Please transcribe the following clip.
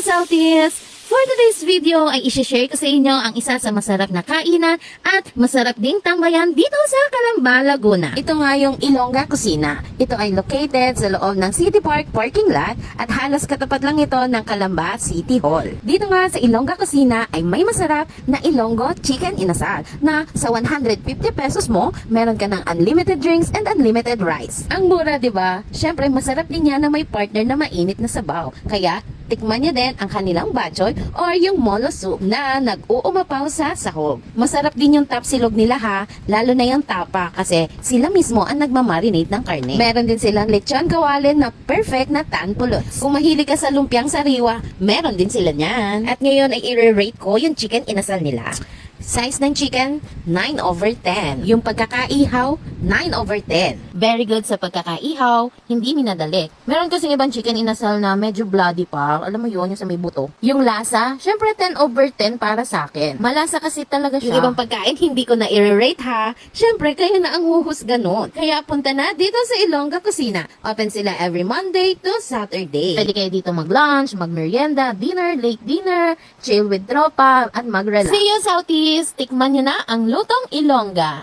Southeast! For today's video ay isishare ko sa inyo ang isa sa masarap na kainan at masarap ding tambayan dito sa Calamba, Laguna. Ito nga yung Ilongga Kusina. Ito ay located sa loob ng City Park parking lot at halos katapat lang ito ng Calamba City Hall. Dito nga sa Ilongga Kusina ay may masarap na Ilonggo Chicken Inasal na sa 150 pesos mo, meron ka ng unlimited drinks and unlimited rice. Ang mura, di ba? Siyempre, masarap din yan na may partner na mainit na sabaw. Kaya, tikman niya din ang kanilang bachoy or yung molo soup na nag-uumapaw sa sahog. Masarap din yung tapsilog nila ha, lalo na yung tapa kasi sila mismo ang nagmamarinate ng karne. Meron din silang lechon kawalin na perfect na tan pulots. Kung mahilig ka sa lumpiang sariwa, meron din sila niyan. At ngayon ay i-rate ko yung chicken inasal nila. Size ng chicken, 9 over 10. Yung pagkakaihaw, 9 over 10. Very good sa pagkakaihaw, hindi minadali. Meron kasi ibang chicken inasal na medyo bloody pa. Alam mo yun, yung sa may buto. Yung lasa, syempre 10 over 10 para sa akin. Malasa kasi talaga siya. Yung ibang pagkain, hindi ko na i-rate ha. Siyempre, kayo na ang huhusga nun. Kaya punta na dito sa Ilongga Kusina. Open sila every Monday to Saturday. Pwede kayo dito mag-lunch, mag-merienda, dinner, late dinner, chill with tropa, at mag-relax. See you, Southeast! Tikman nyo na ang lutong Ilongga.